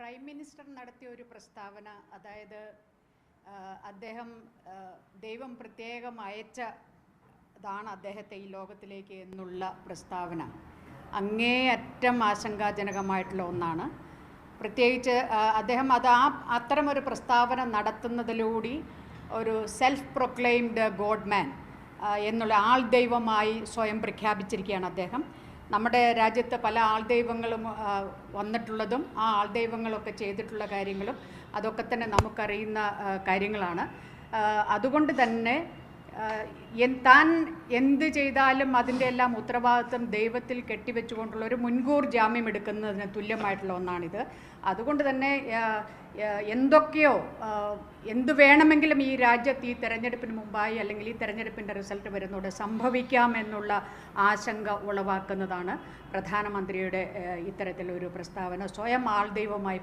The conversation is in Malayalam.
പ്രൈം മിനിസ്റ്റർ നടത്തിയ ഒരു പ്രസ്താവന അതായത് അദ്ദേഹം ദൈവം പ്രത്യേകം അയച്ച താണ് അദ്ദേഹത്തെ ഈ ലോകത്തിലേക്ക് എന്നുള്ള പ്രസ്താവന. അങ്ങേയറ്റം ആശങ്കാജനകമായിട്ടുള്ള ഒന്നാണ്. പ്രത്യേകിച്ച് അദ്ദേഹം അത് ആ അത്തരമൊരു പ്രസ്താവന നടത്തുന്നതിലൂടെ ഒരു സെൽഫ് പ്രൊക്ലെയിംഡ് ഗോഡ്മാൻ എന്നുള്ള ആൾ ദൈവമായി സ്വയം പ്രഖ്യാപിച്ചിരിക്കുകയാണ് അദ്ദേഹം. നമ്മുടെ രാജ്യത്ത് പല ആൾ ദൈവങ്ങളും വന്നിട്ടുള്ളതും ആ ആൾ ദൈവങ്ങളൊക്കെ ചെയ്തിട്ടുള്ള കാര്യങ്ങളും അതൊക്കെ തന്നെ നമുക്കറിയുന്ന കാര്യങ്ങളാണ്. അതുകൊണ്ട് തന്നെ താൻ എന്ത് ചെയ്താലും അതിന്റെ എല്ലാം ഉത്തരവാദിത്വം ദൈവത്തിൽ കെട്ടിവെച്ചുകൊണ്ടുള്ള ഒരു മുൻകൂർ ജാമ്യം എടുക്കുന്നതിന് തുല്യമായിട്ടുള്ള ഒന്നാണിത്. അതുകൊണ്ട് തന്നെ എന്തൊക്കെയോ എന്ത് വേണമെങ്കിലും ഈ രാജ്യത്ത് ഈ തെരഞ്ഞെടുപ്പിന് മുമ്പായി അല്ലെങ്കിൽ ഈ തെരഞ്ഞെടുപ്പിന്റെ റിസൾട്ട് വരുന്നതോടെ സംഭവിക്കാമെന്നുള്ള ആശങ്ക ഉളവാക്കുന്നതാണ് പ്രധാനമന്ത്രിയുടെ ഇത്തരത്തിലൊരു പ്രസ്താവന. സ്വയം ആൾ ദൈവമായി